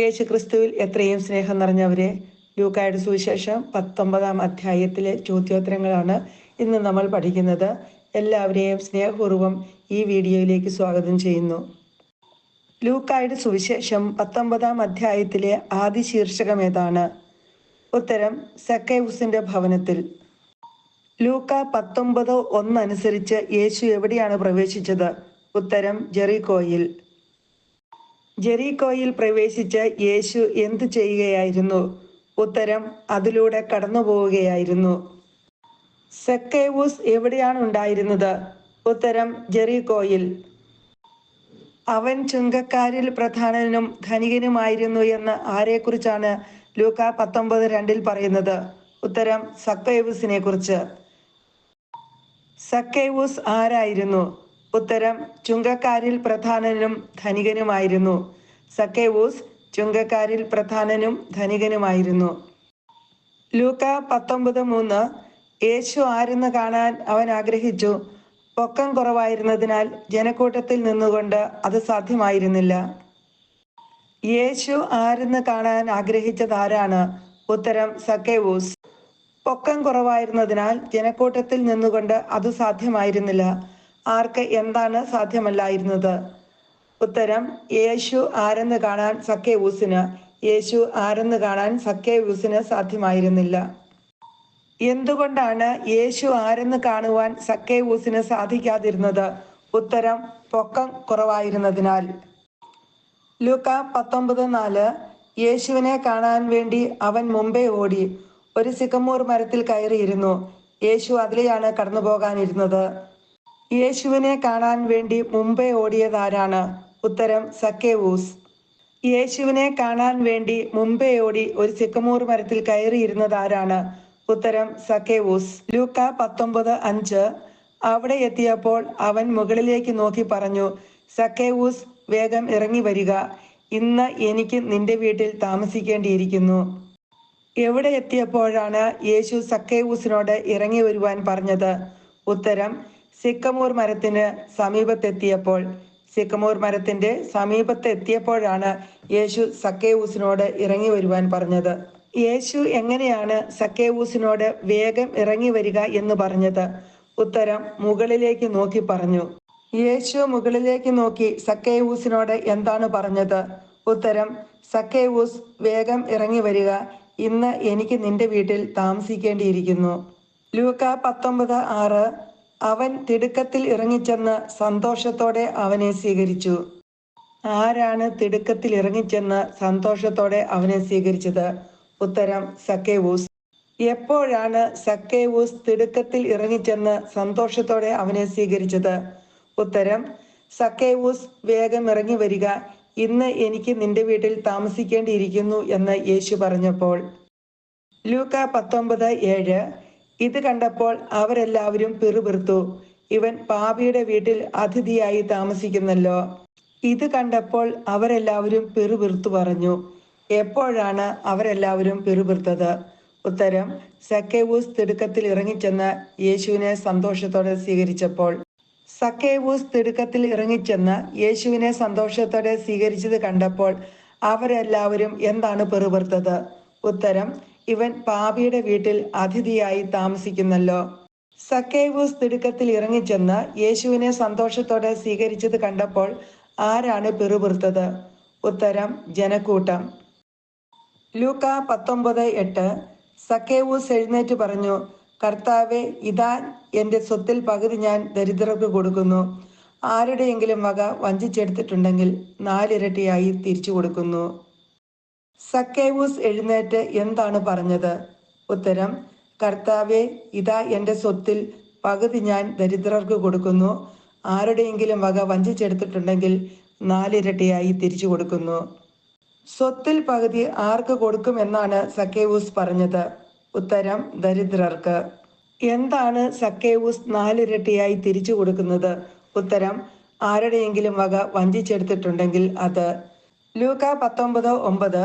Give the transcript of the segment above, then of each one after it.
യേശു ക്രിസ്തുവിൽ എത്രയും സ്നേഹം നിറഞ്ഞവരെ ലൂക്കായുടെ സുവിശേഷം പത്തൊമ്പതാം അധ്യായത്തിലെ ചോദ്യോത്തരങ്ങളാണ് ഇന്ന് നമ്മൾ പഠിക്കുന്നത്. എല്ലാവരെയും സ്നേഹപൂർവം ഈ വീഡിയോയിലേക്ക് സ്വാഗതം ചെയ്യുന്നു. ലൂക്കായുടെ സുവിശേഷം പത്തൊമ്പതാം അധ്യായത്തിലെ ആദ്യ ശീർഷകം ഏതാണ്? ഉത്തരം സക്കൈവുസിന്റെ ഭവനത്തിൽ. ലൂക്ക പത്തൊമ്പത് ഒന്നനുസരിച്ച് യേശു എവിടെയാണ് പ്രവേശിച്ചത്? ഉത്തരം ജെറിക്കോയിൽ. ജെറീക്കോയിൽ പ്രവേശിച്ച് യേശു എന്തു ചെയ്യുകയായിരുന്നു? ഉത്തരം അതിലൂടെ കടന്നു പോവുകയായിരുന്നു സെക്കേവൂസ് എവിടെയാണ് ഉണ്ടായിരുന്നത്? ഉത്തരം ജെറീകോയിൽ അവൻ ചുങ്കക്കാരിൽ പ്രധാനനും ധനികനുമായിരുന്നു എന്ന് ആരെക്കുറിച്ചാണ് ലൂക്ക പത്തൊമ്പത് രണ്ടിൽ പറയുന്നത്? ഉത്തരം സക്കേവൂസിനെ കുറിച്ച് സക്കേവൂസ് ആരായിരുന്നു? ഉത്തരം ചുങ്കക്കാരിൽ പ്രധാനനും ധനികനുമായിരുന്നു. സക്കേവൂസ് ചുങ്കക്കാരിൽ പ്രധാനനും ധനികനുമായിരുന്നു. ലൂക്ക പത്തൊമ്പത് മൂന്ന് യേശു ആരെന്ന് കാണാൻ അവൻ ആഗ്രഹിച്ചു. പൊക്കം കുറവായിരുന്നതിനാൽ ജനക്കൂട്ടത്തിൽ നിന്നുകൊണ്ട് അത് സാധ്യമായിരുന്നില്ല. യേശു ആരെന്ന് കാണാൻ ആഗ്രഹിച്ചത് ആരാണ് ഉത്തരം സക്കേവൂസ്. പൊക്കം കുറവായിരുന്നതിനാൽ ജനക്കൂട്ടത്തിൽ നിന്നുകൊണ്ട് അത് സാധ്യമായിരുന്നില്ല. ആർക്ക് എന്താണ് സാധ്യമല്ലായിരുന്നത്? ഉത്തരം യേശു ആരെന്ന് കാണാൻ സക്കേവൂസിന്. യേശു ആരെന്ന് കാണാൻ സക്കേവൂസിന് സാധ്യമായിരുന്നില്ല. എന്തുകൊണ്ടാണ് യേശു ആരെന്ന് കാണുവാൻ സക്കേവൂസിന് സാധിക്കാതിരുന്നത്? ഉത്തരം പൊക്കം കുറവായിരുന്നതിനാൽ. ലൂക്ക പത്തൊമ്പത് നാല് യേശുവിനെ കാണാൻ വേണ്ടി അവൻ മുമ്പേ ഓടി. ഒരു സിക്കമൂർ മരത്തിൽ കയറിയിരുന്നു. യേശു അതിലെയാണ് കടന്നു പോകാനിരുന്നത് യേശുവിനെ കാണാൻ വേണ്ടി മുംബൈ ഓടിയതാരാണ്? ഉത്തരം സക്കേവൂസ്. യേശുവിനെ കാണാൻ വേണ്ടി മുംബൈ ഓടി ഒരു സിക്കമൂർ മരത്തിൽ കയറിയിരുന്നത് ആരാണ് ഉത്തരം സക്കേവൂസ്. ലൂക്ക പത്തൊമ്പത് അഞ്ച്. അവിടെ എത്തിയപ്പോൾ അവൻ മുകളിലേക്ക് നോക്കി പറഞ്ഞു സക്കേവൂസ് വേഗം ഇറങ്ങി വരിക. ഇന്ന് എനിക്ക് നിന്റെ വീട്ടിൽ താമസിക്കേണ്ടിയിരിക്കുന്നു എവിടെ എത്തിയപ്പോഴാണ് യേശു സക്കേവൂസിനോട് ഇറങ്ങി വരുവാൻ പറഞ്ഞത്? ഉത്തരം സിക്കമൂർ മരത്തിന് സമീപത്തെത്തിയപ്പോൾ സിക്കമൂർ മരത്തിന്റെ സമീപത്തെത്തിയപ്പോഴാണ് യേശു സക്കേവൂസിനോട് ഇറങ്ങി വരുവാൻ പറഞ്ഞത്. യേശു എങ്ങനെയാണ് സക്കേവൂസിനോട് വേഗം ഇറങ്ങി വരിക എന്ന് പറഞ്ഞത്? ഉത്തരം മുകളിലേക്ക് നോക്കി പറഞ്ഞു. യേശു മുകളിലേക്ക് നോക്കി സക്കേവൂസിനോട് എന്താണ് പറഞ്ഞത്? ഉത്തരം സക്കേവൂസ് വേഗം ഇറങ്ങി വരിക ഇന്ന് എനിക്ക് നിന്റെ വീട്ടിൽ താമസിക്കേണ്ടിയിരിക്കുന്നു. ലൂക്ക പത്തൊമ്പത് ആറ് അവൻ തിടുക്കത്തിൽ ഇറങ്ങിച്ചെന്ന് സന്തോഷത്തോടെ അവനെ സ്വീകരിച്ചു. ആരാണ് തിടുക്കത്തിൽ ഇറങ്ങിച്ചെന്ന് സന്തോഷത്തോടെ അവനെ സ്വീകരിച്ചത്? ഉത്തരം സക്കേവൂസ്. എപ്പോഴാണ് സക്കേവൂസ് തിടുക്കത്തിൽ ഇറങ്ങിച്ചെന്ന് സന്തോഷത്തോടെ അവനെ സ്വീകരിച്ചത്? ഉത്തരം സക്കേവൂസ് വേഗം ഇറങ്ങി വരിക. ഇന്ന് എനിക്ക് നിന്റെ വീട്ടിൽ താമസിക്കേണ്ടിയിരിക്കുന്നു എന്ന് യേശു പറഞ്ഞപ്പോൾ. ലൂക്ക പത്തൊമ്പത് ഏഴ് ഇത് കണ്ടപ്പോൾ അവരെല്ലാവരും പിറുപിറുത്തു. ഇവൻ പാപിയുടെ വീട്ടിൽ അതിഥിയായി താമസിക്കുന്നല്ലോ. ഇത് കണ്ടപ്പോൾ അവരെല്ലാവരും പിറുപിറുത്തു പറഞ്ഞു. എപ്പോഴാണ് അവരെല്ലാവരും പിറുപിറുത്തത്? ഉത്തരം സക്കേവൂസ് തിടുക്കത്തിൽ ഇറങ്ങിച്ചെന്ന് യേശുവിനെ സന്തോഷത്തോടെ സ്വീകരിച്ചപ്പോൾ. സക്കേവൂസ് തിടുക്കത്തിൽ ഇറങ്ങിച്ചെന്ന് യേശുവിനെ സന്തോഷത്തോടെ സ്വീകരിച്ചത് കണ്ടപ്പോൾ അവരെല്ലാവരും എന്താണ് പിറുപിറുത്തത്? ഉത്തരം ഇവൻ പാപിയുടെ വീട്ടിൽ അതിഥിയായി താമസിക്കുന്നല്ലോ. സക്കേവൂസ് തിടുക്കത്തിൽ ഇറങ്ങിച്ചെന്ന് യേശുവിനെ സന്തോഷത്തോടെ സ്വീകരിച്ചത് കണ്ടപ്പോൾ ആരാണ് പിറുപിറുത്തത്? ഉത്തരം ജനക്കൂട്ടം. ലൂക്ക പത്തൊമ്പത് എട്ട് സക്കേവൂസ് എഴുന്നേറ്റ് പറഞ്ഞു കർത്താവെ ഇതാ എന്റെ സ്വത്തിൽ പകുതി ഞാൻ ദരിദ്രർക്ക് കൊടുക്കുന്നു. ആരുടെയെങ്കിലും വക വഞ്ചിച്ചെടുത്തിട്ടുണ്ടെങ്കിൽ നാലിരട്ടിയായി തിരിച്ചു കൊടുക്കുന്നു. സക്കേവൂസ് എഴുന്നേറ്റ് എന്താണ് പറഞ്ഞത്? ഉത്തരം കർത്താവെ ഇതാ എന്റെ സ്വത്തിൽ പകുതി ഞാൻ ദരിദ്രർക്ക് കൊടുക്കുന്നു. ആരുടെയെങ്കിലും വക വഞ്ചിച്ചെടുത്തിട്ടുണ്ടെങ്കിൽ നാലിരട്ടിയായി തിരിച്ചു കൊടുക്കുന്നു. സ്വത്തിൽ പകുതി ആർക്ക് കൊടുക്കുമെന്നാണ് സക്കേവൂസ് പറഞ്ഞത്. ഉത്തരം ദരിദ്രർക്ക്. എന്താണ് സക്കേവൂസ് നാലിരട്ടിയായി തിരിച്ചു കൊടുക്കുന്നത്? ഉത്തരം ആരുടെയെങ്കിലും വക വഞ്ചിച്ചെടുത്തിട്ടുണ്ടെങ്കിൽ അത്. ലൂക്ക പത്തൊമ്പത് ഒമ്പത്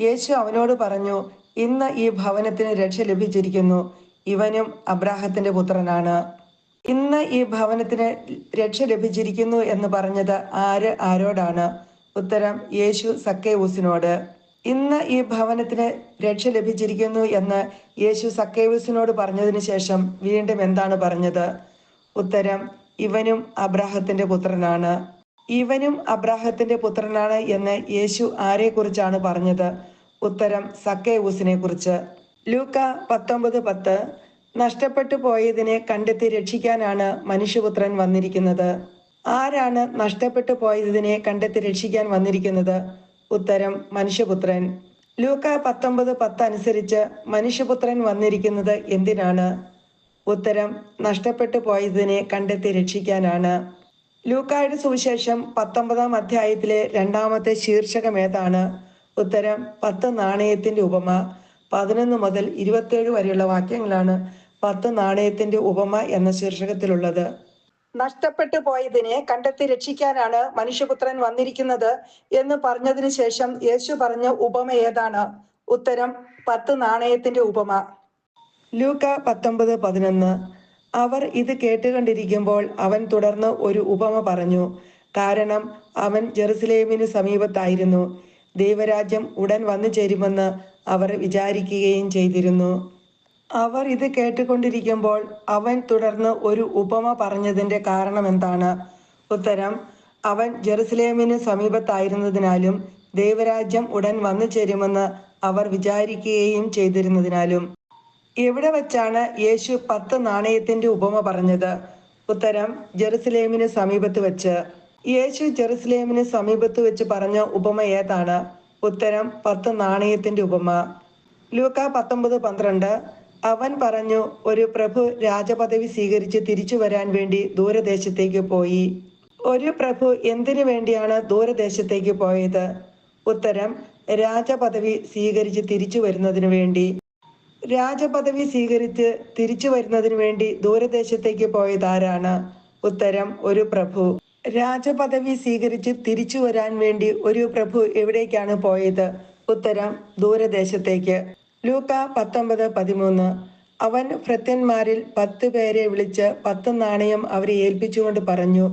യേശു അവനോട് പറഞ്ഞു ഇന്ന് ഈ ഭവനത്തിന് രക്ഷ ലഭിച്ചിരിക്കുന്നു. ഇവനും അബ്രാഹത്തിന്റെ പുത്രനാണ്. ഇന്ന് ഈ ഭവനത്തിന് രക്ഷ ലഭിച്ചിരിക്കുന്നു എന്ന് പറഞ്ഞത് ആര്? ആരോടാണ്? ഉത്തരം യേശു സക്കേവൂസിനോട്. ഇന്ന് ഈ ഭവനത്തിന് രക്ഷ ലഭിച്ചിരിക്കുന്നു എന്ന് യേശു സക്കേവൂസിനോട് പറഞ്ഞതിന് ശേഷം വീണ്ടും എന്താണ് പറഞ്ഞത്? ഉത്തരം ഇവനും അബ്രാഹത്തിന്റെ പുത്രനാണ്. ഇവനും അബ്രാഹത്തിന്റെ പുത്രനാണ് എന്ന് യേശു ആരെക്കുറിച്ചാണ് പറഞ്ഞത്? ഉത്തരം സക്കേവൂസിനെ കുറിച്ച് ലൂക്ക പത്തൊമ്പത് പത്ത് നഷ്ടപ്പെട്ടു പോയതിനെ കണ്ടെത്തി രക്ഷിക്കാനാണ് മനുഷ്യപുത്രൻ വന്നിരിക്കുന്നത്. ആരാണ് നഷ്ടപ്പെട്ടു പോയതിനെ കണ്ടെത്തി രക്ഷിക്കാൻ വന്നിരിക്കുന്നത്? ഉത്തരം മനുഷ്യപുത്രൻ. ലൂക്ക പത്തൊമ്പത് പത്ത് അനുസരിച്ച് മനുഷ്യപുത്രൻ വന്നിരിക്കുന്നത് എന്തിനാണ്? ഉത്തരം നഷ്ടപ്പെട്ടു പോയതിനെ കണ്ടെത്തി രക്ഷിക്കാനാണ്. ലൂക്കായുടെ സുവിശേഷം പത്തൊമ്പതാം അധ്യായത്തിലെ രണ്ടാമത്തെ ശീർഷകം ഏതാണ്? ഉത്തരം പത്ത് നാണയത്തിന്റെ ഉപമ. പതിനൊന്ന് മുതൽ ഇരുപത്തേഴ് വരെയുള്ള വാക്യങ്ങളാണ് പത്ത് നാണയത്തിന്റെ ഉപമ എന്ന ശീർഷകത്തിലുള്ളത്. നഷ്ടപ്പെട്ടു പോയതിനെ കണ്ടെത്തി രക്ഷിക്കാനാണ് മനുഷ്യപുത്രൻ വന്നിരിക്കുന്നത് എന്ന് പറഞ്ഞതിന് ശേഷം യേശു പറഞ്ഞ ഉപമ ഏതാണ്? ഉത്തരം പത്ത് നാണയത്തിന്റെ ഉപമ. ലൂക്ക പത്തൊമ്പത് പതിനൊന്ന്. അവർ ഇത് കേട്ടുകൊണ്ടിരിക്കുമ്പോൾ അവൻ തുടർന്ന് ഒരു ഉപമ പറഞ്ഞു. കാരണം അവൻ ജെറുസലേമിന് സമീപത്തായിരുന്നു. ദൈവരാജ്യം ഉടൻ വന്നു ചേരുമെന്ന് അവർ വിചാരിക്കുകയും ചെയ്തിരുന്നു. അവർ ഇത് കേട്ടുകൊണ്ടിരിക്കുമ്പോൾ അവൻ തുടർന്ന് ഒരു ഉപമ പറഞ്ഞതിന്റെ കാരണം എന്താണ്? ഉത്തരം അവൻ ജെറുസലേമിന് സമീപത്തായിരുന്നതിനാലും ദൈവരാജ്യം ഉടൻ വന്നു ചേരുമെന്ന് അവർ വിചാരിക്കുകയും ചെയ്തിരുന്നതിനാലും. എവിടെ വച്ചാണ് യേശു പത്ത് നാണയത്തിന്റെ ഉപമ പറഞ്ഞത്? ഉത്തരം ജെറുസലേമിന് സമീപത്ത് വെച്ച്. യേശു ജെറുസലേമിന് സമീപത്ത് വെച്ച് പറഞ്ഞ ഉപമ ഏതാണ്? ഉത്തരം പത്ത് നാണയത്തിന്റെ ഉപമ. ലൂക്ക പത്തൊമ്പത് പന്ത്രണ്ട്. അവൻ പറഞ്ഞു ഒരു പ്രഭു രാജപദവി സ്വീകരിച്ച് തിരിച്ചു വരാൻ വേണ്ടി ദൂരദേശത്തേക്ക് പോയി. ഒരു പ്രഭു എന്തിനു വേണ്ടിയാണ് ദൂരദേശത്തേക്ക് പോയത്? ഉത്തരം രാജപദവി സ്വീകരിച്ച് തിരിച്ചു വരുന്നതിനു വേണ്ടി. രാജപദവി സ്വീകരിച്ച് തിരിച്ചു വരുന്നതിനു വേണ്ടി ദൂരദേശത്തേക്ക് പോയതാരാണ്? ഉത്തരം ഒരു പ്രഭു. രാജപദവി സ്വീകരിച്ച് തിരിച്ചു വരാൻ വേണ്ടി ഒരു പ്രഭു എവിടേക്കാണ് പോയത്? ഉത്തരം ദൂരദേശത്തേക്ക്. ലൂക്ക പത്തൊമ്പത് പതിമൂന്ന്. അവൻ ഭൃത്യന്മാരിൽ പത്ത് പേരെ വിളിച്ച് പത്ത് നാണയം അവരെ ഏൽപ്പിച്ചുകൊണ്ട് പറഞ്ഞു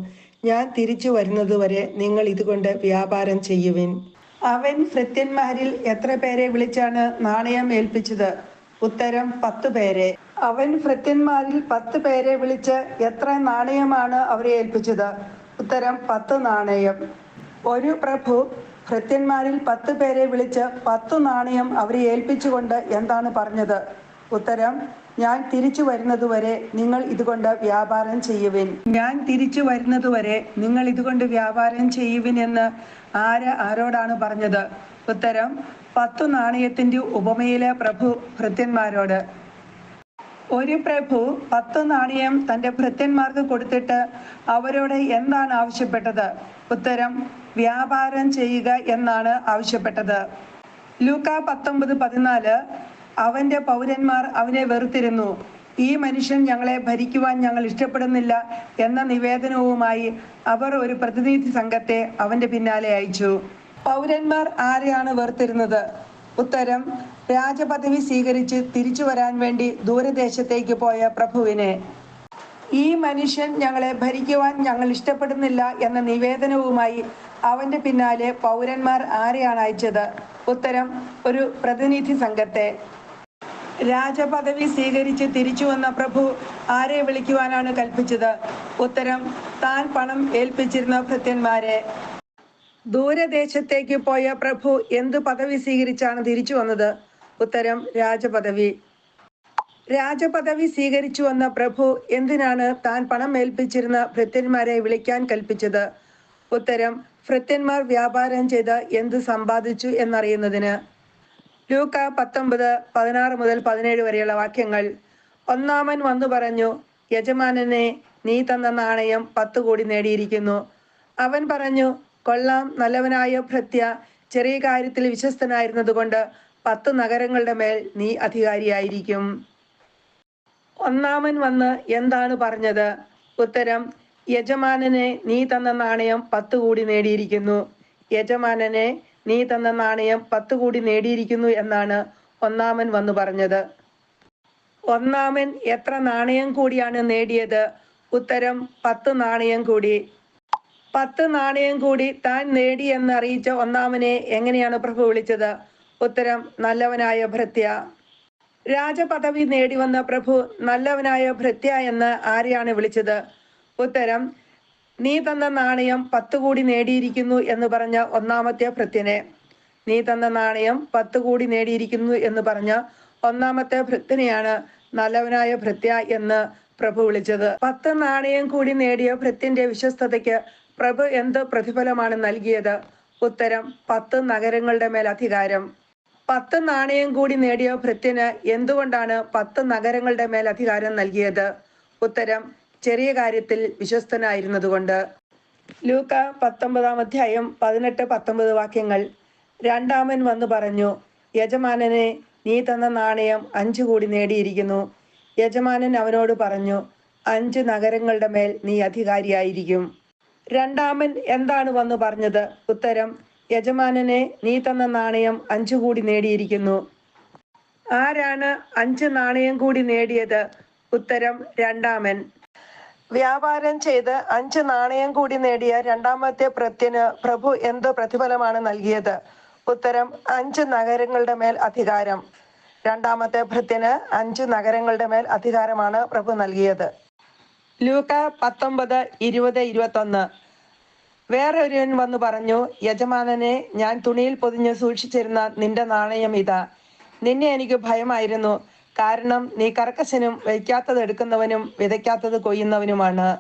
ഞാൻ തിരിച്ചു വരുന്നതുവരെ നിങ്ങൾ ഇതുകൊണ്ട് വ്യാപാരം ചെയ്യുവിൻ. അവൻ ഭൃത്യന്മാരിൽ എത്ര പേരെ വിളിച്ചാണ് നാണയം ഏൽപ്പിച്ചത്? ഉത്തരം പത്ത് പേരെ. അവൻ ഭൃത്യന്മാരിൽ പത്ത് പേരെ വിളിച്ച് എത്ര നാണയമാണ് അവരെ ഏൽപ്പിച്ചത്? ഉത്തരം പത്ത് നാണയം. ഒരു പ്രഭു ഭൃത്യന്മാരിൽ പത്ത് പേരെ വിളിച്ച് പത്തു നാണയം അവരെ ഏൽപ്പിച്ചുകൊണ്ട് എന്താണ് പറഞ്ഞത്? ഉത്തരം ഞാൻ തിരിച്ചു വരുന്നതുവരെ നിങ്ങൾ ഇതുകൊണ്ട് വ്യാപാരം ചെയ്യുവിൻ. ഞാൻ തിരിച്ചു വരുന്നതുവരെ നിങ്ങൾ ഇതുകൊണ്ട് വ്യാപാരം ചെയ്യുവിൻ എന്ന് ആര് ആരോടാണ് പറഞ്ഞത്? ഉത്തരം പത്തു നാണയത്തിന്റെ ഉപമയിലെ പ്രഭു ഭൃത്യന്മാരോട്. ഒരു പ്രഭു പത്ത് നാണയം തന്റെ ഭൃത്യന്മാർക്ക് കൊടുത്തിട്ട് അവരോട് എന്താണ് ആവശ്യപ്പെട്ടത്? ഉത്തരം വ്യാപാരം ചെയ്യുക എന്നാണ് ആവശ്യപ്പെട്ടത്. ലൂക്ക പത്തൊമ്പത് പതിനാല് അവന്റെ പൗരന്മാർ അവനെ വെറുത്തിരുന്നു. ഈ മനുഷ്യൻ ഞങ്ങളെ ഭരിക്കുവാൻ ഞങ്ങൾ ഇഷ്ടപ്പെടുന്നില്ല എന്ന നിവേദനവുമായി അവർ ഒരു പ്രതിനിധി സംഘത്തെ അവന്റെ പിന്നാലെ അയച്ചു. പൗരന്മാർ ആരെയാണ് വേർതിരുന്നത് ഉത്തരം രാജപദവി സ്വീകരിച്ച് തിരിച്ചു വരാൻ വേണ്ടി ദൂരദേശത്തേക്ക് പോയ പ്രഭുവിനെ. ഈ മനുഷ്യൻ ഞങ്ങളെ ഭരിക്കുവാൻ ഞങ്ങൾ ഇഷ്ടപ്പെടുന്നില്ല എന്ന നിവേദനവുമായി അവന്റെ പിന്നാലെ പൗരന്മാർ ആരെയാണ് അയച്ചത്? ഉത്തരം ഒരു പ്രതിനിധി സംഘത്തെ. രാജപദവി സ്വീകരിച്ച് തിരിച്ചു വന്ന പ്രഭു ആരെ വിളിക്കുവാനാണ് കൽപ്പിച്ചത്? ഉത്തരം താൻ പണം ഏൽപ്പിച്ചിരുന്ന ഭൃത്യന്മാരെ. ദൂരദേശത്തേക്ക് പോയ പ്രഭു എന്ത് പദവി സ്വീകരിച്ചാണ് തിരിച്ചു വന്നത്? ഉത്തരം രാജപദവി. രാജപദവി സ്വീകരിച്ചു വന്ന പ്രഭു എന്തിനാണ് താൻ പണം ഏൽപ്പിച്ചിരുന്ന ഭൃത്യന്മാരെ വിളിക്കാൻ കൽപ്പിച്ചത്? ഉത്തരം ഭൃത്യന്മാർ വ്യാപാരം ചെയ്ത് എന്ത് സമ്പാദിച്ചു എന്നറിയുന്നതിന്. ലൂക്ക പത്തൊമ്പത് പതിനാറ് മുതൽ പതിനേഴ് വരെയുള്ള വാക്യങ്ങൾ. ഒന്നാമൻ വന്നു പറഞ്ഞു യജമാനനെ നീ തന്ന നാണയം പത്ത് കോടി നേടിയിരിക്കുന്നു. അവൻ പറഞ്ഞു കൊള്ളാം. നല്ലവനായ ഭൃത്യ ചെറിയ കാര്യത്തിൽ വിശ്വസ്തനായിരുന്നതുകൊണ്ട് പത്ത് നഗരങ്ങളുടെ മേൽ നീ അധികാരിയായിരിക്കും. ഒന്നാമൻ വന്ന് എന്താണ് പറഞ്ഞത്? ഉത്തരം യജമാനനെ നീ തന്ന നാണയം പത്ത് കൂടി നേടിയിരിക്കുന്നു. യജമാനനെ നീ തന്ന നാണയം പത്ത് കൂടി നേടിയിരിക്കുന്നു എന്നാണ് ഒന്നാമൻ വന്നു പറഞ്ഞത്. ഒന്നാമൻ എത്ര നാണയം കൂടിയാണ് നേടിയത്? ഉത്തരം പത്ത് നാണയം കൂടി. പത്ത് നാണയം കൂടി താൻ നേടി എന്ന് അറിയിച്ച ഒന്നാമനെ എങ്ങനെയാണ് പ്രഭു വിളിച്ചത്? ഉത്തരം നല്ലവനായ ഭൃത്യ. രാജപദവി നേടി വന്ന പ്രഭു നല്ലവനായ ഭൃത്യ എന്ന് ആരെയാണ് വിളിച്ചത്? ഉത്തരം നീ തന്ന നാണയം പത്ത് കൂടി നേടിയിരിക്കുന്നു എന്ന് പറഞ്ഞ ഒന്നാമത്തെ ഭൃത്യനെ. നീ തന്ന നാണയം പത്ത് കൂടി നേടിയിരിക്കുന്നു എന്ന് പറഞ്ഞ ഒന്നാമത്തെ ഭൃത്യനെയാണ് നല്ലവനായ ഭൃത്യ എന്ന് പ്രഭു വിളിച്ചത്. പത്ത് നാണയം കൂടി നേടിയ ഭൃത്യന്റെ വിശ്വസ്തതയ്ക്ക് പ്രഭു എന്ത് പ്രതിഫലമാണ് നൽകിയത്? ഉത്തരം പത്ത് നഗരങ്ങളുടെ മേൽ അധികാരം. പത്ത് നാണയം കൂടി നേടിയ ഭൃത്യന് എന്തുകൊണ്ടാണ് പത്ത് നഗരങ്ങളുടെ മേൽ അധികാരം നൽകിയത്? ഉത്തരം ചെറിയ കാര്യത്തിൽ വിശ്വസ്തനായിരുന്നതുകൊണ്ട്. ലൂക്ക പത്തൊമ്പതാം അധ്യായം പതിനെട്ട് പത്തൊമ്പത് വാക്യങ്ങൾ. രണ്ടാമൻ വന്നു പറഞ്ഞു യജമാനനെ നീ തന്ന നാണയം അഞ്ചു കൂടി നേടിയിരിക്കുന്നു. യജമാനൻ അവനോട് പറഞ്ഞു അഞ്ച് നഗരങ്ങളുടെ മേൽ നീ അധികാരിയായിരിക്കും. രണ്ടാമൻ എന്താണ് വന്നു പറഞ്ഞത്? ഉത്തരം യജമാനനെ നീ തന്ന നാണയം അഞ്ചു കൂടി നേടിയിരിക്കുന്നു. ആരാണ് അഞ്ച് നാണയം കൂടി നേടിയത്? ഉത്തരം രണ്ടാമൻ. വ്യാപാരം ചെയ്ത് അഞ്ച് നാണയം കൂടി നേടിയ രണ്ടാമത്തെ പ്രത്യന് പ്രഭു എന്ത് പ്രതിഫലമാണ് നൽകിയത്? ഉത്തരം അഞ്ച് നഗരങ്ങളുടെ മേൽ അധികാരം. രണ്ടാമത്തെ ഭൃത്യന് അഞ്ച് നഗരങ്ങളുടെ മേൽ അധികാരമാണ് പ്രഭു നൽകിയത്. ലൂക്ക പത്തൊമ്പത് ഇരുപത് ഇരുപത്തൊന്ന്. വേറെ ഒരുവൻ വന്നു പറഞ്ഞു യജമാനനെ ഞാൻ തുണിയിൽ പൊതിഞ്ഞ് സൂക്ഷിച്ചിരുന്ന നിന്റെ നാണയം ഇതാ. നിന്നെ എനിക്ക് ഭയമായിരുന്നു. കാരണം നീ കർക്കശനും വയ്ക്കാത്തത് എടുക്കുന്നവനും വിതയ്ക്കാത്തത് കൊയ്യുന്നവനുമാണ്.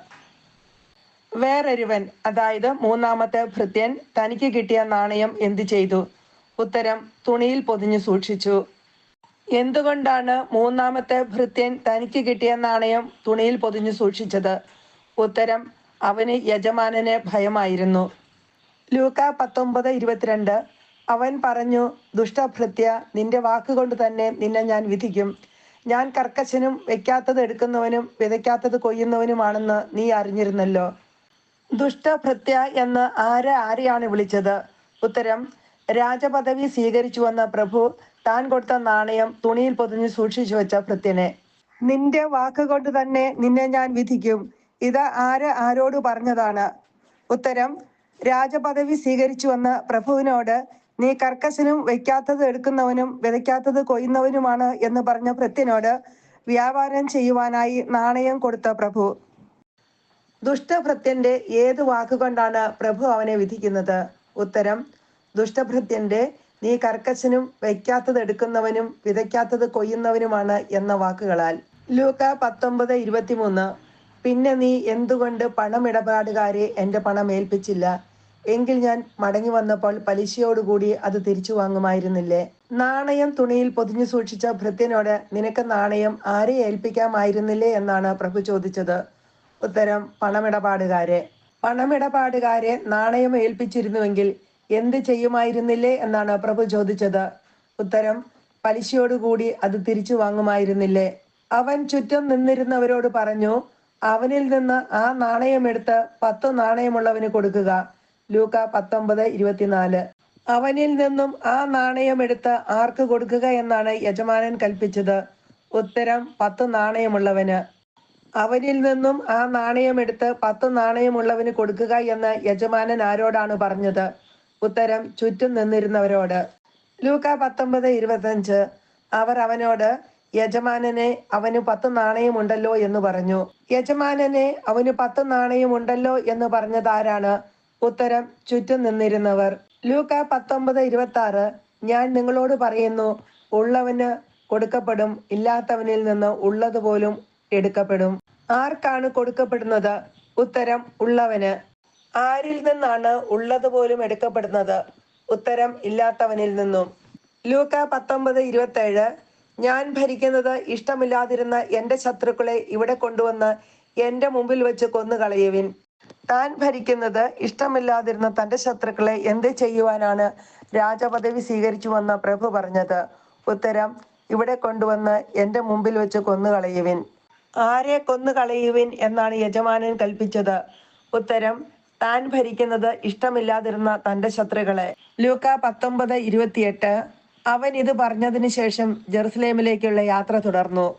വേറൊരുവൻ അതായത് മൂന്നാമത്തെ ഭൃത്യൻ തനിക്ക് കിട്ടിയ നാണയം എന്തു ചെയ്തു? ഉത്തരം തുണിയിൽ പൊതിഞ്ഞു സൂക്ഷിച്ചു. എന്തുകൊണ്ടാണ് മൂന്നാമത്തെ ഭൃത്യൻ തനിക്ക് കിട്ടിയ നാണയം തുണിയിൽ പൊതിഞ്ഞു സൂക്ഷിച്ചത്? ഉത്തരം അവന് യജമാനനെ ഭയമായിരുന്നു. ലൂക്ക പത്തൊമ്പത് ഇരുപത്തിരണ്ട് അവൻ പറഞ്ഞു ദുഷ്ടഭൃത്യ നിന്റെ വാക്കുകൊണ്ട് തന്നെ നിന്നെ ഞാൻ വിധിക്കും. ഞാൻ കർക്കശനും വെക്കാത്തത് എടുക്കുന്നവനും വിതയ്ക്കാത്തത് കൊയ്യുന്നവനുമാണെന്ന് നീ അറിഞ്ഞിരുന്നല്ലോ. ദുഷ്ടഭൃത്യ എന്ന് ആര് ആരെയാണ് വിളിച്ചത്? ഉത്തരം രാജപദവി സ്വീകരിച്ചു വന്ന പ്രഭു താൻ കൊടുത്ത നാണയം തുണിയിൽ പൊതിഞ്ഞ് സൂക്ഷിച്ചു വെച്ച ഭൃത്യനെ. നിന്റെ വാക്കുകൊണ്ട് തന്നെ നിന്നെ ഞാൻ വിധിക്കും. ഇത് ആര് ആരോട് പറഞ്ഞതാണ്? ഉത്തരം രാജപദവി സ്വീകരിച്ചു വന്ന പ്രഭുവിനോട് നീ കർക്കസിനും വയ്ക്കാത്തത് എടുക്കുന്നവനും വിതയ്ക്കാത്തത് കൊയ്യുന്നവനുമാണ് എന്ന് പറഞ്ഞ ഭൃത്യനോട് വ്യാപാരം ചെയ്യുവാനായി നാണയം കൊടുത്ത പ്രഭു. ദുഷ്ടഭൃത്യന്റെ ഏത് വാക്കുകൊണ്ടാണ് പ്രഭു അവനെ വിധിക്കുന്നത്? ഉത്തരം ദുഷ്ടഭൃത്യന്റെ നീ കർക്കശനും വയ്ക്കാത്തത് എടുക്കുന്നവനും വിതയ്ക്കാത്തത് കൊയ്യുന്നവനുമാണ് എന്ന വാക്കുകളാൽ. ലൂക്ക പത്തൊമ്പത് ഇരുപത്തിമൂന്ന്. പിന്നെ നീ എന്തുകൊണ്ട് പണമിടപാടുകാരെ എന്റെ പണം ഏൽപ്പിച്ചില്ല? എങ്കിൽ ഞാൻ മടങ്ങി വന്നപ്പോൾ പലിശയോടുകൂടി അത് തിരിച്ചു വാങ്ങുമായിരുന്നില്ലേ? നാണയം തുണിയിൽ പൊതിഞ്ഞു സൂക്ഷിച്ച ഭൃത്യനോട് നിനക്ക് നാണയം ആരെ ഏൽപ്പിക്കാമായിരുന്നില്ലേ എന്നാണ് പ്രഭു ചോദിച്ചത്. ഉത്തരം പണമിടപാടുകാരെ. പണമിടപാടുകാരെ നാണയം ഏൽപ്പിച്ചിരുന്നുവെങ്കിൽ എന്ത് ചെയ്യുമായിരുന്നില്ലേ എന്നാണ് പ്രഭു ചോദിച്ചത്. ഉത്തരം പലിശയോടുകൂടി അത് തിരിച്ചു വാങ്ങുമായിരുന്നില്ലേ? അവൻ ചുറ്റും നിന്നിരുന്നവരോട് പറഞ്ഞു അവനിൽ നിന്ന് ആ നാണയമെടുത്ത് പത്ത് നാണയമുള്ളവന് കൊടുക്കുക. ലൂക്ക പത്തൊമ്പത് ഇരുപത്തിനാല്. അവനിൽ നിന്നും ആ നാണയമെടുത്ത് ആർക്ക് കൊടുക്കുക എന്നാണ് യജമാനൻ കൽപ്പിച്ചത്. ഉത്തരം പത്ത് നാണയമുള്ളവന്. അവനിൽ നിന്നും ആ നാണയമെടുത്ത് പത്ത് നാണയമുള്ളവന് കൊടുക്കുക എന്ന് യജമാനൻ ആരോടാണ് പറഞ്ഞത്? ഉത്തരം ചുറ്റും നിന്നിരുന്നവരോട്. ലൂക്ക പത്തൊമ്പത് ഇരുപത്തഞ്ച്. അവർ അവനോട് യജമാനനെ അവന് പത്ത് നാണയമുണ്ടല്ലോ എന്ന് പറഞ്ഞു. യജമാനനെ അവന് പത്ത് നാണയമുണ്ടല്ലോ എന്ന് പറഞ്ഞതാരാണ്? ഉത്തരം ചുറ്റും നിന്നിരുന്നവർ. ലൂക്ക പത്തൊമ്പത് ഇരുപത്തി ആറ് ഞാൻ നിങ്ങളോട് പറയുന്നു ഉള്ളവന് കൊടുക്കപ്പെടും ഇല്ലാത്തവനിൽ നിന്ന് ഉള്ളതുപോലും എടുക്കപ്പെടും. ആർക്കാണ് കൊടുക്കപ്പെടുന്നത്? ഉത്തരം ഉള്ളവന്. ആരിൽ നിന്നാണ് ഉള്ളത് പോലും എടുക്കപ്പെടുന്നത്? ഉത്തരം ഇല്ലാത്തവനിൽ നിന്നും. ലൂക്ക പത്തൊമ്പത് ഇരുപത്തേഴ് ഞാൻ ഭരിക്കുന്നത് ഇഷ്ടമില്ലാതിരുന്ന എന്റെ ശത്രുക്കളെ ഇവിടെ കൊണ്ടുവന്ന് എന്റെ മുമ്പിൽ വെച്ച് കൊന്നുകളയുവിൻ. താൻ ഭരിക്കുന്നത് ഇഷ്ടമില്ലാതിരുന്ന തന്റെ ശത്രുക്കളെ എന്ത് ചെയ്യുവാനാണ് രാജപദവി സ്വീകരിച്ചു വന്ന പ്രഭു പറഞ്ഞത്. ഉത്തരം ഇവിടെ കൊണ്ടുവന്ന് എന്റെ മുമ്പിൽ വെച്ച് കൊന്നുകളയുവിൻ. ആരെ കൊന്നുകളയുവിൻ എന്നാണ് യജമാനൻ കൽപ്പിച്ചത്. ഉത്തരം താൻ ഭരിക്കുന്നത് ഇഷ്ടമില്ലാതിരുന്ന തന്റെ ശത്രുക്കളെ. ലൂക്ക പത്തൊമ്പത് ഇരുപത്തിയെട്ട് അവൻ ഇത് പറഞ്ഞതിന് ശേഷം ജെറുസലേമിലേക്കുള്ള യാത്ര തുടർന്നു.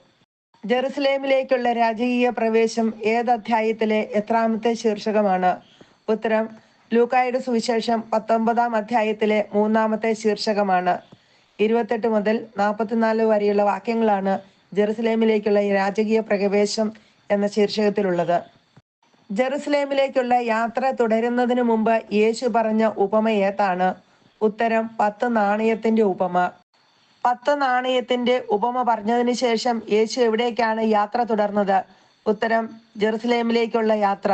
ജെറുസലേമിലേക്കുള്ള രാജകീയ പ്രവേശം ഏത് അധ്യായത്തിലെ എത്രാമത്തെ ശീർഷകമാണ്. ഉത്തരം ലൂക്കായുടെ സുവിശേഷം പത്തൊമ്പതാം അധ്യായത്തിലെ മൂന്നാമത്തെ ശീർഷകമാണ്. ഇരുപത്തെട്ട് മുതൽ നാൽപ്പത്തിനാല് വരെയുള്ള വാക്യങ്ങളാണ് ജെറുസലേമിലേക്കുള്ള രാജകീയ പ്രവേശം എന്ന ശീർഷകത്തിലുള്ളത്. ജെറുസലേമിലേക്കുള്ള യാത്ര തുടരുന്നതിന് മുമ്പ് യേശു പറഞ്ഞ ഉപമ ഏതാണ്? ഉത്തരം പത്ത് നാണയത്തിന്റെ ഉപമ. പത്ത് നാണയത്തിന്റെ ഉപമ പറഞ്ഞതിന് ശേഷം യേശു എവിടേക്കാണ് യാത്ര തുടർന്നത്? ഉത്തരം ജെറുസലേമിലേക്കുള്ള യാത്ര.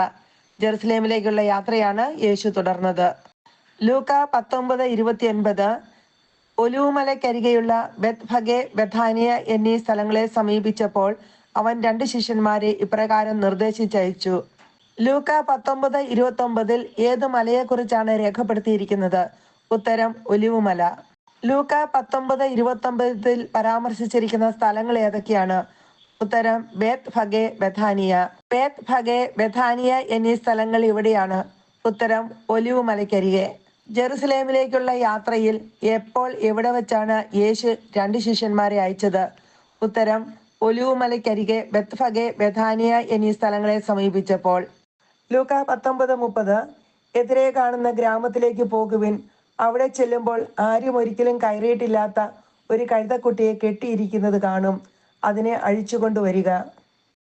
ജെറുസലേമിലേക്കുള്ള യാത്രയാണ് യേശു തുടർന്നത്. ലൂക്ക പത്തൊമ്പത് ഇരുപത്തി ഒൻപത് ഒലുവുമലക്കരികെയുള്ള ബെത് ഭഗെ ബഥാനിയ എന്നീ സ്ഥലങ്ങളെ സമീപിച്ചപ്പോൾ അവൻ രണ്ട് ശിഷ്യന്മാരെ ഇപ്രകാരം നിർദ്ദേശിച്ചയച്ചു. ലൂക്ക പത്തൊമ്പത് ഇരുപത്തി ഒമ്പതിൽ ഏത് മലയെക്കുറിച്ചാണ് രേഖപ്പെടുത്തിയിരിക്കുന്നത്? ഉത്തരം ഒലിവുമല. ലൂക്ക പത്തൊമ്പത് ഇരുപത്തൊമ്പതിൽ പരാമർശിച്ചിരിക്കുന്ന സ്ഥലങ്ങൾ ഏതൊക്കെയാണ്? ഉത്തരം ബേത് ഫഗെ ബഥാനിയ. ബേത് ഫഗെ ബഥാനിയ എന്നീ സ്ഥലങ്ങൾ ഇവിടെയാണ്. ഉത്തരം ഒലിവ് മലയ്ക്കരികെ ജെറുസലേമിലേക്കുള്ള യാത്രയിൽ എപ്പോൾ എവിടെ വെച്ചാണ് യേശു രണ്ട് ശിഷ്യന്മാരെ അയച്ചത്? ഉത്തരം ഒലിവ് മലയ്ക്കരികെ ബെത്ത് ഫഗെ ബഥാനിയ എന്നീ സ്ഥലങ്ങളെ സമീപിച്ചപ്പോൾ. ലൂക്ക പത്തൊമ്പത് മുപ്പത്. എതിരെ കാണുന്ന ഗ്രാമത്തിലേക്ക് പോകുവിൻ. അവിടെ ചെല്ലുമ്പോൾ ആരും ഒരിക്കലും കയറിയിട്ടില്ലാത്ത ഒരു കഴുതക്കുട്ടിയെ കെട്ടിയിരിക്കുന്നത് കാണും. അതിനെ അഴിച്ചുകൊണ്ടുവരിക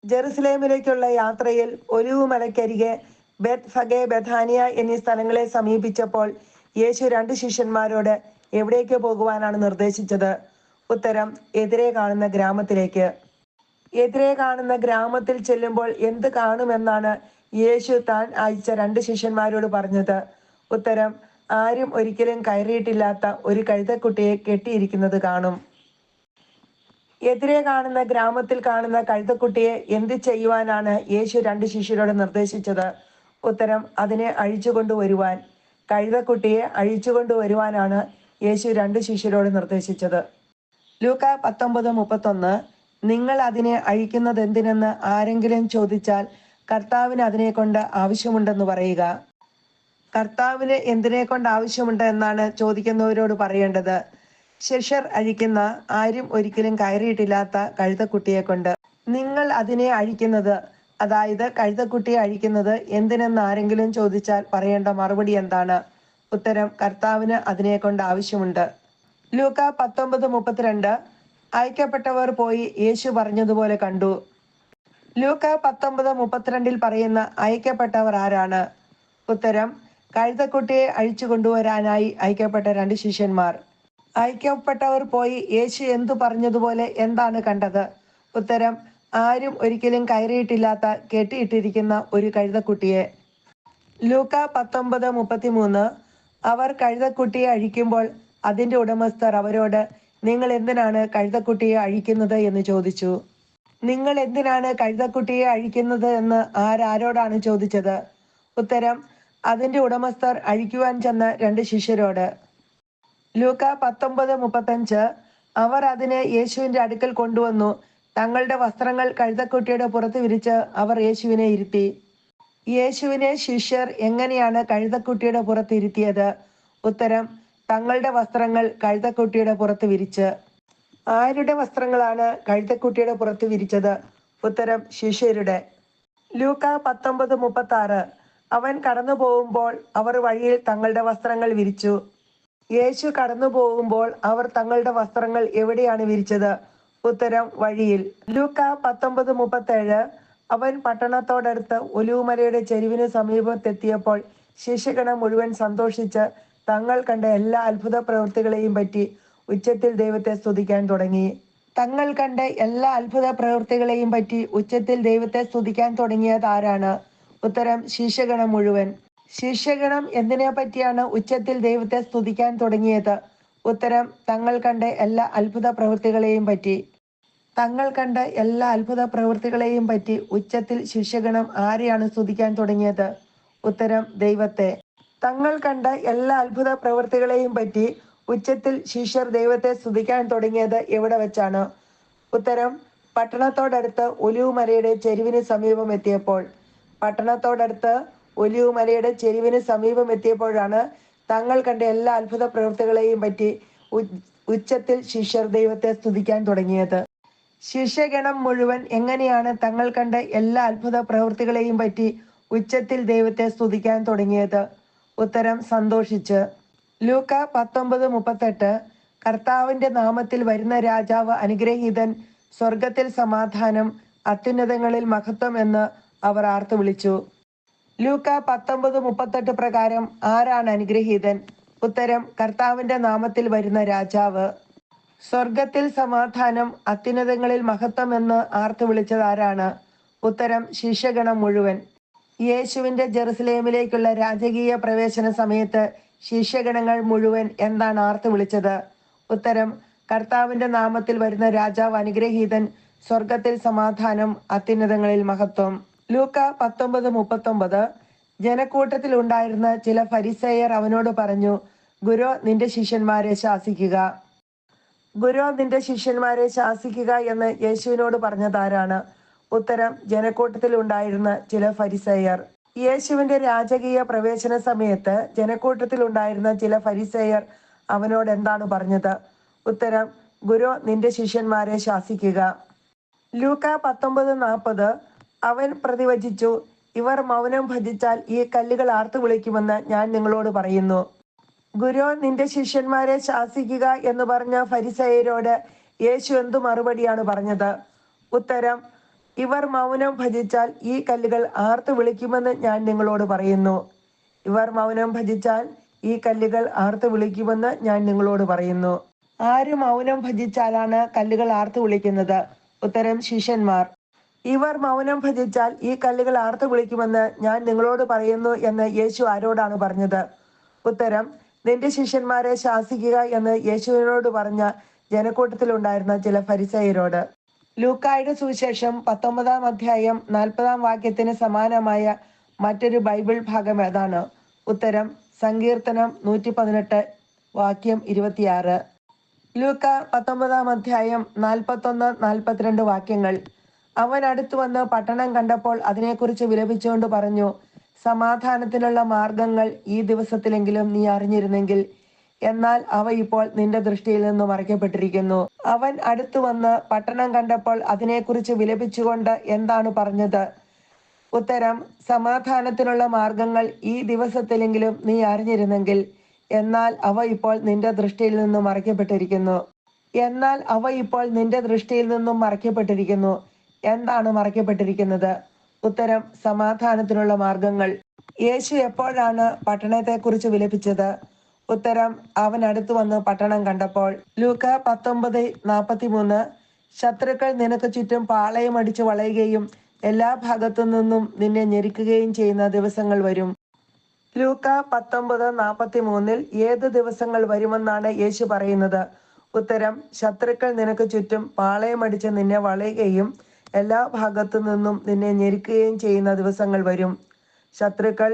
ജെറുസലേമിലേക്കുള്ള യാത്രയിൽ ഒലിവ് മലക്കരികെ ബെത് ഫഗെ ബഥാനിയ എന്നീ സ്ഥലങ്ങളെ സമീപിച്ചപ്പോൾ യേശു രണ്ട് ശിഷ്യന്മാരോട് എവിടേക്ക് പോകുവാനാണ് നിർദ്ദേശിച്ചത്? ഉത്തരം എതിരെ കാണുന്ന ഗ്രാമത്തിലേക്ക്. എതിരെ കാണുന്ന ഗ്രാമത്തിൽ ചെല്ലുമ്പോൾ എന്ത് കാണുമെന്നാണ് യേശു താൻ അയച്ച രണ്ട് ശിഷ്യന്മാരോട് പറഞ്ഞത്. ഉത്തരം ആരും ഒരിക്കലും കയറിയിട്ടില്ലാത്ത ഒരു കഴുതക്കുട്ടിയെ കെട്ടിയിരിക്കുന്നത് കാണും. എതിരെ കാണുന്ന ഗ്രാമത്തിൽ കാണുന്ന കഴുതക്കുട്ടിയെ എന്ത് ചെയ്യുവാനാണ് യേശു രണ്ട് ശിഷ്യരോട് നിർദ്ദേശിച്ചത്? ഉത്തരം അതിനെ അഴിച്ചുകൊണ്ടു വരുവാൻ. കഴുതക്കുട്ടിയെ അഴിച്ചുകൊണ്ടു വരുവാനാണ് യേശു രണ്ട് ശിഷ്യരോട് നിർദ്ദേശിച്ചത്. ലൂക്ക പത്തൊമ്പത് മുപ്പത്തൊന്ന് നിങ്ങൾ അതിനെ അഴിക്കുന്നത് എന്തിനെന്ന് ആരെങ്കിലും ചോദിച്ചാൽ കർത്താവിന് അതിനെ കൊണ്ട് ആവശ്യമുണ്ടെന്ന് പറയുക. കർത്താവിന് എന്തിനെ കൊണ്ട് ആവശ്യമുണ്ട് എന്നാണ് ചോദിക്കുന്നവരോട് പറയേണ്ടത്. ശിഷ്യർ അഴിക്കുന്ന ആരും ഒരിക്കലും കയറിയിട്ടില്ലാത്ത കഴുതക്കുട്ടിയെ കൊണ്ട്. നിങ്ങൾ അതിനെ അഴിക്കുന്നത് അതായത് കഴുതക്കുട്ടിയെ അഴിക്കുന്നത് എന്തിനെന്ന് ആരെങ്കിലും ചോദിച്ചാൽ പറയേണ്ട മറുപടി എന്താണ്? ഉത്തരം കർത്താവിന് അതിനെ കൊണ്ട് ആവശ്യമുണ്ട്. ലൂക്ക പത്തൊമ്പത് മുപ്പത്തിരണ്ട് അയക്കപ്പെട്ടവർ പോയി യേശു പറഞ്ഞതുപോലെ കണ്ടു. ലൂക്ക പത്തൊമ്പത് മുപ്പത്തിരണ്ടിൽ പറയുന്ന അയക്കപ്പെട്ടവർ ആരാണ്? ഉത്തരം കഴുതക്കുട്ടിയെ അഴിച്ചു കൊണ്ടുവരാനായി അയക്കപ്പെട്ട രണ്ട് ശിഷ്യന്മാർ. അയക്കപ്പെട്ടവർ പോയി യേശു എന്തു പറഞ്ഞതുപോലെ എന്താണ് കണ്ടത്? ഉത്തരം ആരും ഒരിക്കലും കയറിയിട്ടില്ലാത്ത കെട്ടിയിട്ടിരിക്കുന്ന ഒരു കഴുതക്കുട്ടിയെ. ലൂക്ക പത്തൊമ്പത് മുപ്പത്തിമൂന്ന് അവർ കഴുതക്കുട്ടിയെ അഴിക്കുമ്പോൾ അതിന്റെ ഉടമസ്ഥർ അവരോട് നിങ്ങൾ എന്തിനാണ് കഴുതക്കുട്ടിയെ അഴിക്കുന്നത്? എന്ന് ചോദിച്ചു. നിങ്ങൾ എന്തിനാണ് കഴുതക്കുട്ടിയെ അഴിക്കുന്നത്? എന്ന് ആരാരോടാണ് ചോദിച്ചത്? ഉത്തരം അതിന്റെ ഉടമസ്ഥർ അഴിക്കുവാൻ ചെന്ന രണ്ട് ശിഷ്യരോട് ലൂക്ക പത്തൊമ്പത് മുപ്പത്തഞ്ച് അവർ അതിനെ യേശുവിന്റെ അടുക്കൽ കൊണ്ടുവന്നു. തങ്ങളുടെ വസ്ത്രങ്ങൾ കഴുതക്കുട്ടിയുടെ പുറത്ത് വിരിച്ച് അവർ യേശുവിനെ ഇരുത്തി. യേശുവിനെ ശിഷ്യർ എങ്ങനെയാണ് കഴുതക്കുട്ടിയുടെ പുറത്ത് ഇരുത്തിയത്? ഉത്തരം തങ്ങളുടെ വസ്ത്രങ്ങൾ കഴുതക്കുട്ടിയുടെ പുറത്ത് വിരിച്ച്. ആരുടെ വസ്ത്രങ്ങളാണ് കഴുതക്കുട്ടിയുടെ പുറത്ത് വിരിച്ചത്? ഉത്തരം ശിഷ്യരുടെ. ലൂക്ക പത്തൊമ്പത് മുപ്പത്തി ആറ് അവൻ കടന്നു പോകുമ്പോൾ അവർ വഴിയിൽ തങ്ങളുടെ വസ്ത്രങ്ങൾ വിരിച്ചു. യേശു കടന്നു പോകുമ്പോൾ അവർ തങ്ങളുടെ വസ്ത്രങ്ങൾ എവിടെയാണ് വിരിച്ചത്? ഉത്തരം വഴിയിൽ. ലൂക്ക പത്തൊമ്പത് മുപ്പത്തേഴ്. അവൻ പട്ടണത്തോടടുത്ത് ഒലുവുമലയുടെ ചെരുവിന് സമീപത്തെത്തിയപ്പോൾ ശിഷ്യഗണം മുഴുവൻ സന്തോഷിച്ച് തങ്ങൾ കണ്ട എല്ലാ അത്ഭുത പ്രവൃത്തികളെയും പറ്റി ഉച്ചത്തിൽ ദൈവത്തെ സ്തുതിക്കാൻ തുടങ്ങി. തങ്ങൾ കണ്ട എല്ലാ അത്ഭുത പ്രവൃത്തികളെയും പറ്റി ഉച്ചത്തിൽ ദൈവത്തെ സ്തുതിക്കാൻ തുടങ്ങിയത് ആരാണ്? ഉത്തരം ശിഷ്യഗണം മുഴുവൻ. ശിഷ്യഗണം എന്തിനെ പറ്റിയാണ് ഉച്ചത്തിൽ ദൈവത്തെ സ്തുതിക്കാൻ തുടങ്ങിയത്? ഉത്തരം തങ്ങൾ കണ്ട എല്ലാ അത്ഭുത പ്രവൃത്തികളെയും പറ്റി. തങ്ങൾ കണ്ട എല്ലാ അത്ഭുത പ്രവൃത്തികളെയും പറ്റി ഉച്ചത്തിൽ ശിഷ്യഗണം ആരെയാണ് സ്തുതിക്കാൻ തുടങ്ങിയത്? ഉത്തരം ദൈവത്തെ. തങ്ങൾ കണ്ട എല്ലാ അത്ഭുത പ്രവൃത്തികളെയും പറ്റി ഉച്ചത്തിൽ ശിഷ്യർ ദൈവത്തെ സ്തുതിക്കാൻ തുടങ്ങിയത് എവിടെ വെച്ചാണ്? ഉത്തരം പട്ടണത്തോടടുത്ത് ഒലിവുമലയുടെ ചെരുവിന് സമീപം എത്തിയപ്പോൾ. പട്ടണത്തോടടുത്ത് ഒലിവുമലയുടെ ചെരുവിന് സമീപം എത്തിയപ്പോഴാണ് തങ്ങൾ കണ്ട എല്ലാ അത്ഭുത പ്രവൃത്തികളെയും പറ്റി ഉച്ചത്തിൽ ശിഷ്യർ ദൈവത്തെ സ്തുതിക്കാൻ തുടങ്ങിയത്. ശിഷ്യഗണം മുഴുവൻ എങ്ങനെയാണ് തങ്ങൾ കണ്ട എല്ലാ അത്ഭുത പ്രവൃത്തികളെയും പറ്റി ഉച്ചത്തിൽ ദൈവത്തെ സ്തുതിക്കാൻ തുടങ്ങിയത്? ഉത്തരം സന്തോഷിച്ച്. ലൂക്ക പത്തൊമ്പത് മുപ്പത്തെട്ട്. കർത്താവിന്റെ നാമത്തിൽ വരുന്ന രാജാവ് അനുഗ്രഹീതൻ സ്വർഗത്തിൽ സമാധാനം അത്യുന്നതങ്ങളിൽ മഹത്വം എന്ന് അവർ ആർത്തു വിളിച്ചു. ലൂക്ക പത്തൊമ്പത് മുപ്പത്തെട്ട് പ്രകാരം ആരാണ് അനുഗ്രഹീതൻ? ഉത്തരം കർത്താവിന്റെ നാമത്തിൽ വരുന്ന രാജാവ്. സ്വർഗത്തിൽ സമാധാനം അത്യുന്നതങ്ങളിൽ മഹത്വം എന്ന് ആർത്തു വിളിച്ചത് ആരാണ്? ഉത്തരം ശിഷ്യഗണം മുഴുവൻ. യേശുവിന്റെ ജെറുസലേമിലേക്കുള്ള രാജകീയ പ്രവേശന സമയത്ത് ശിഷ്യഗണങ്ങൾ മുഴുവൻ എന്താണ് ആർത്തു വിളിച്ചത്? ഉത്തരം കർത്താവിന്റെ നാമത്തിൽ വരുന്ന രാജാവ് അനുഗ്രഹീതൻ സ്വർഗത്തിൽ സമാധാനം അത്യുന്നതങ്ങളിൽ മഹത്വം. ലൂക്ക പത്തൊമ്പത് മുപ്പത്തൊമ്പത്. ജനക്കൂട്ടത്തിൽ ഉണ്ടായിരുന്ന ചില ഫരിസയർ അവനോട് പറഞ്ഞു ഗുരു നിന്റെ ശിഷ്യന്മാരെ ശാസിക്കുക. ഗുരു നിന്റെ ശിഷ്യന്മാരെ ശാസിക്കുക എന്ന് യേശുവിനോട് പറഞ്ഞതാരാണ്? ഉത്തരം ജനക്കൂട്ടത്തിൽ ഉണ്ടായിരുന്ന ചില ഫരിസയർ. യേശുവിന്റെ രാജകീയ പ്രവേശന സമയത്ത് ജനക്കൂട്ടത്തിൽ ഉണ്ടായിരുന്ന ചില ഫരിസയർ അവനോട് എന്താണ് പറഞ്ഞത്? ഉത്തരം ഗുരു നിന്റെ ശിഷ്യന്മാരെ ശാസിക്കുക. ലൂക്ക പത്തൊമ്പത് നാൽപ്പത് അവൻ പ്രതിവചിച്ചു ഇവർ മൗനം ഭജിച്ചാൽ ഈ കല്ലുകൾ ആർത്തു വിളിക്കുമെന്ന് ഞാൻ നിങ്ങളോട് പറയുന്നു. ഗുരു നിന്റെ ശിഷ്യന്മാരെ ശാസിക്കുക എന്ന് പറഞ്ഞ ഫരിസയരോട് യേശു എന്തു മറുപടിയാണ് പറഞ്ഞത്? ഉത്തരം ഇവർ മൗനം ഭജിച്ചാൽ ഈ കല്ലുകൾ ആർത്തു വിളിക്കുമെന്ന് ഞാൻ നിങ്ങളോട് പറയുന്നു. ഇവർ മൗനം ഭജിച്ചാൽ ഈ കല്ലുകൾ ആർത്തു വിളിക്കുമെന്ന് ഞാൻ നിങ്ങളോട് പറയുന്നു. ആര് മൗനം ഭജിച്ചാലാണ് കല്ലുകൾ ആർത്തു വിളിക്കുന്നത്? ഉത്തരം ശിഷ്യന്മാർ. ഇവർ മൗനം ഭജിച്ചാൽ ഈ കല്ലുകൾ ആർത്തു വിളിക്കുമെന്ന് ഞാൻ നിങ്ങളോട് പറയുന്നു എന്ന് യേശു ആരോടാണ് പറഞ്ഞത്? ഉത്തരം നിന്റെ ശിഷ്യന്മാരെ ശാസിക്കുക എന്ന് യേശുവിനോട് പറഞ്ഞ ജനക്കൂട്ടത്തിലുണ്ടായിരുന്ന ചില ഫരിസയരോട്. ലൂക്കായുടെ സുവിശേഷം പത്തൊമ്പതാം അധ്യായം നാൽപ്പതാം വാക്യത്തിന് സമാനമായ മറ്റൊരു ബൈബിൾ ഭാഗം ഏതാണ്? ഉത്തരം സങ്കീർത്തനം നൂറ്റി പതിനെട്ട് വാക്യം ഇരുപത്തിയാറ്. ലൂക്ക പത്തൊമ്പതാം അധ്യായം നാൽപ്പത്തൊന്ന് നാൽപ്പത്തിരണ്ട് വാക്യങ്ങൾ. അവൻ അടുത്തു വന്ന് പട്ടണം കണ്ടപ്പോൾ അതിനെക്കുറിച്ച് വിലപിച്ചുകൊണ്ട് പറഞ്ഞു സമാധാനത്തിനുള്ള മാർഗങ്ങൾ ഈ ദിവസത്തിലെങ്കിലും നീ അറിഞ്ഞിരുന്നെങ്കിൽ. എന്നാൽ അവ ഇപ്പോൾ നിന്റെ ദൃഷ്ടിയിൽ നിന്ന് മറയ്ക്കപ്പെട്ടിരിക്കുന്നു. അവൻ അടുത്തു വന്ന് പട്ടണം കണ്ടപ്പോൾ അതിനെക്കുറിച്ച് വിലപിച്ചുകൊണ്ട് എന്താണ് പറഞ്ഞത്? ഉത്തരം സമാധാനത്തിനുള്ള മാർഗങ്ങൾ ഈ ദിവസത്തിലെങ്കിലും നീ അറിഞ്ഞിരുന്നെങ്കിൽ. എന്നാൽ അവ ഇപ്പോൾ നിന്റെ ദൃഷ്ടിയിൽ നിന്നും മറയ്ക്കപ്പെട്ടിരിക്കുന്നു. എന്നാൽ അവ ഇപ്പോൾ നിന്റെ ദൃഷ്ടിയിൽ നിന്നും മറയ്ക്കപ്പെട്ടിരിക്കുന്നു. എന്താണ് മറയ്ക്കപ്പെട്ടിരിക്കുന്നത്? ഉത്തരം സമാധാനത്തിനുള്ള മാർഗങ്ങൾ. യേശു എപ്പോഴാണ് പട്ടണത്തെക്കുറിച്ച് വിലപിച്ചത്? ഉത്തരം അവൻ അടുത്തു വന്ന് പട്ടണം കണ്ടപ്പോൾ. ലൂക്ക പത്തൊമ്പത് നാൽപ്പത്തി മൂന്ന് ശത്രുക്കൾ നിനക്ക് ചുറ്റും പാളയം അടിച്ചു വളയുകയും എല്ലാ ഭാഗത്തു നിന്നും നിന്നെ ഞെരുക്കുകയും ചെയ്യുന്ന ദിവസങ്ങൾ വരും. ലൂക്ക പത്തൊമ്പത് നാൽപ്പത്തി മൂന്നിൽ ഏത് ദിവസങ്ങൾ വരുമെന്നാണ് യേശു പറയുന്നത്? ഉത്തരം ശത്രുക്കൾ നിനക്ക് ചുറ്റും പാളയമടിച്ച് നിന്നെ വളയുകയും എല്ലാ ഭാഗത്തു നിന്നും നിന്നെ ഞെരുക്കുകയും ചെയ്യുന്ന ദിവസങ്ങൾ വരും. ശത്രുക്കൾ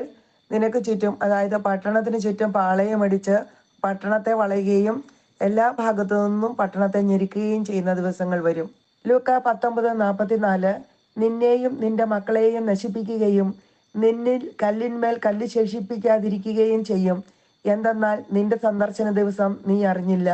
നിനക്ക് ചുറ്റും അതായത് പട്ടണത്തിന് ചുറ്റും പാളയമടിച്ച് പട്ടണത്തെ വളയുകയും എല്ലാ ഭാഗത്തു നിന്നും പട്ടണത്തെ ഞെരുക്കുകയും ചെയ്യുന്ന ദിവസങ്ങൾ വരും. ലൂക്ക പത്തൊമ്പത് നാൽപ്പത്തിനാല് നിന്നെയും നിന്റെ മക്കളെയും നശിപ്പിക്കുകയും നിന്നിൽ കല്ലിന്മേൽ കല്ല് ശേഷിപ്പിക്കാതിരിക്കുകയും ചെയ്യും. എന്തെന്നാൽ നിന്റെ സന്ദർശന ദിവസം നീ അറിഞ്ഞില്ല.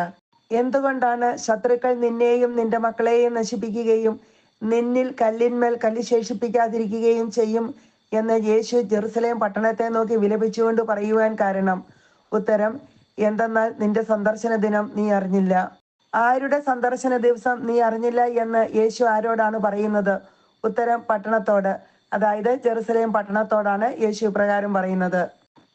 എന്തുകൊണ്ടാണ് ശത്രുക്കൾ നിന്നെയും നിന്റെ മക്കളെയും നശിപ്പിക്കുകയും നിന്നിൽ കല്ലിന്മേൽ കല്ല് ശേഷിപ്പിക്കാതിരിക്കുകയും ചെയ്യും എന്ന് യേശു ജെറുസലേം പട്ടണത്തെ നോക്കി വിലപിച്ചുകൊണ്ട് പറയുവാൻ കാരണം. ഉത്തരം എന്തെന്നാൽ നിന്റെ സന്ദർശന ദിനം നീ അറിഞ്ഞില്ല. ആരുടെ സന്ദർശന ദിവസം നീ അറിഞ്ഞില്ല? എന്ന് യേശു ആരോടാണ് പറയുന്നത്? ഉത്തരം പട്ടണത്തോട്. അതായത് ജെറുസലേം പട്ടണത്തോടാണ് യേശു ഇപ്രകാരം പറയുന്നത്.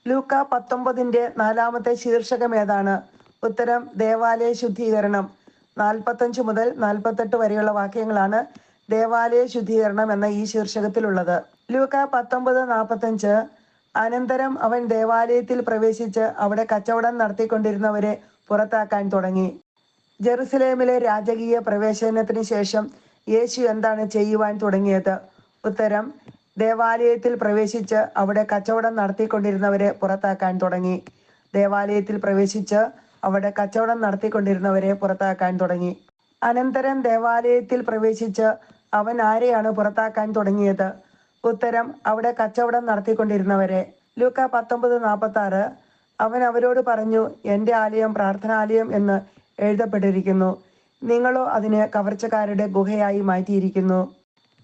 ലൂക്ക പത്തൊമ്പതിന്റെ നാലാമത്തെ ശീർഷകം ഏതാണ്? ഉത്തരം ദേവാലയ ശുദ്ധീകരണം. നാൽപ്പത്തഞ്ച് മുതൽ നാൽപ്പത്തെട്ട് വരെയുള്ള വാക്യങ്ങളാണ് ദേവാലയ ശുദ്ധീകരണം എന്ന ഈ ശീർഷകത്തിലുള്ളത്. ലൂക്ക പത്തൊമ്പത് നാൽപ്പത്തഞ്ച് അനന്തരം അവൻ ദേവാലയത്തിൽ പ്രവേശിച്ച് അവിടെ കച്ചവടം നടത്തിക്കൊണ്ടിരുന്നവരെ പുറത്താക്കാൻ തുടങ്ങി. ജെറുസലേമിലെ രാജകീയ പ്രവേശനത്തിന് ശേഷം യേശു എന്താണ് ചെയ്യുവാൻ തുടങ്ങിയത്? ഉത്തരം ദേവാലയത്തിൽ പ്രവേശിച്ച് അവിടെ കച്ചവടം നടത്തിക്കൊണ്ടിരുന്നവരെ പുറത്താക്കാൻ തുടങ്ങി. ദേവാലയത്തിൽ പ്രവേശിച്ച് അവിടെ കച്ചവടം നടത്തിക്കൊണ്ടിരുന്നവരെ പുറത്താക്കാൻ തുടങ്ങി. അനന്തരം ദേവാലയത്തിൽ പ്രവേശിച്ച് അവൻ ആരെയാണ് പുറത്താക്കാൻ തുടങ്ങിയത്? ഉത്തരം അവിടെ കച്ചവടം നടത്തിക്കൊണ്ടിരുന്നവരെ. ലൂക്ക പത്തൊമ്പത് നാൽപ്പത്തി ആറ് അവൻ അവരോട് പറഞ്ഞു എന്റെ ആലയം പ്രാർത്ഥനാലയം എന്ന് എഴുതപ്പെട്ടിരിക്കുന്നു. നിങ്ങളോ അതിനെ കവർച്ചക്കാരുടെ ഗുഹയായി മാറ്റിയിരിക്കുന്നു.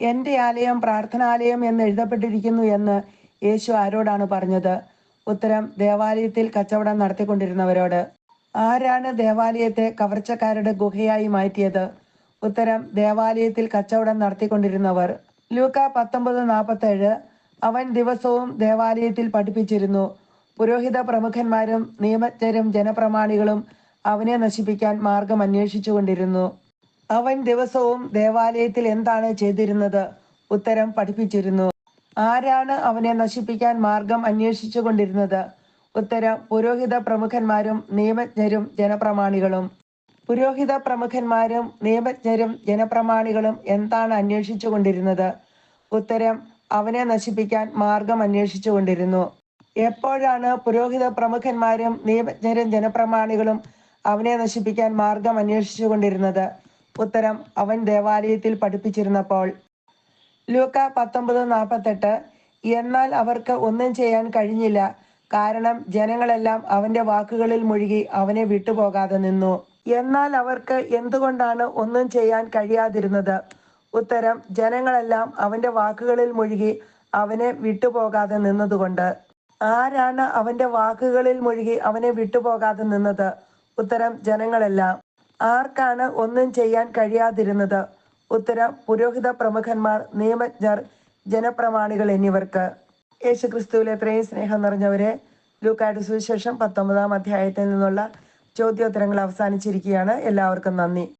എന്റെ ആലയം പ്രാർത്ഥനാലയം എന്ന് എഴുതപ്പെട്ടിരിക്കുന്നു എന്ന് യേശു ആരോടാണ് പറഞ്ഞത്? ഉത്തരം ദേവാലയത്തിൽ കച്ചവടം നടത്തിക്കൊണ്ടിരുന്നവരോട്. ആരാണ് ദേവാലയത്തെ കവർച്ചക്കാരുടെ ഗുഹയായി മാറ്റിയത്? ഉത്തരം ദേവാലയത്തിൽ കച്ചവടം നടത്തിക്കൊണ്ടിരുന്നവർ. ലൂക്ക പത്തൊമ്പത് നാൽപ്പത്തേഴ് അവൻ ദിവസവും ദേവാലയത്തിൽ പഠിപ്പിച്ചിരുന്നു. പുരോഹിത പ്രമുഖന്മാരും നിയമജ്ഞരും ജനപ്രമാണികളും അവനെ നശിപ്പിക്കാൻ മാർഗം അന്വേഷിച്ചുകൊണ്ടിരുന്നു. അവൻ ദിവസവും ദേവാലയത്തിൽ എന്താണ് ചെയ്തിരുന്നത്? ഉത്തരം പഠിപ്പിച്ചിരുന്നു. ആരാണ് അവനെ നശിപ്പിക്കാൻ മാർഗം അന്വേഷിച്ചു കൊണ്ടിരുന്നത് ഉത്തരം പുരോഹിത പ്രമുഖന്മാരും നിയമജ്ഞരും ജനപ്രമാണികളും. പുരോഹിത പ്രമുഖന്മാരും നിയമജ്ഞരും ജനപ്രമാണികളും എന്താണ് അന്വേഷിച്ചു കൊണ്ടിരുന്നത് ഉത്തരം അവനെ നശിപ്പിക്കാൻ മാർഗം അന്വേഷിച്ചു കൊണ്ടിരുന്നു എപ്പോഴാണ് പുരോഹിത പ്രമുഖന്മാരും നിയമജ്ഞരും ജനപ്രമാണികളും അവനെ നശിപ്പിക്കാൻ മാർഗം അന്വേഷിച്ചു കൊണ്ടിരുന്നത് ഉത്തരം അവൻ ദേവാലയത്തിൽ പഠിപ്പിച്ചിരുന്നപ്പോൾ. ലൂക്ക പത്തൊമ്പത് നാൽപ്പത്തെട്ട് എന്നാൽ അവർക്ക് ഒന്നും ചെയ്യാൻ കഴിഞ്ഞില്ല. കാരണം ജനങ്ങളെല്ലാം അവന്റെ വാക്കുകളിൽ മുഴുകി അവനെ വിട്ടുപോകാതെ നിന്നു. എന്നാൽ അവർക്ക് എന്തുകൊണ്ടാണ് ഒന്നും ചെയ്യാൻ കഴിയാതിരുന്നത്? ഉത്തരം ജനങ്ങളെല്ലാം അവന്റെ വാക്കുകളിൽ മുഴുകി അവനെ വിട്ടുപോകാതെ നിന്നതുകൊണ്ട്. ആരാണ് അവന്റെ വാക്കുകളിൽ മുഴുകി അവനെ വിട്ടുപോകാതെ നിന്നത്? ഉത്തരം ജനങ്ങളെല്ലാം. ആർക്കാണ് ഒന്നും ചെയ്യാൻ കഴിയാതിരുന്നത്? ഉത്തരം പുരോഹിത പ്രമുഖന്മാർ നിയമജ്ഞർ ജനപ്രമാണികൾ എന്നിവർക്ക്. യേശുക്രിസ്തുവിൽ എത്രയും സ്നേഹം നിറഞ്ഞവരെ ലൂക്കായുടെ സുവിശേഷം പത്തൊമ്പതാം അധ്യായത്തിൽ നിന്നുള്ള ചോദ്യോത്തരങ്ങൾ അവസാനിച്ചിരിക്കുകയാണ്. എല്ലാവർക്കും നന്ദി.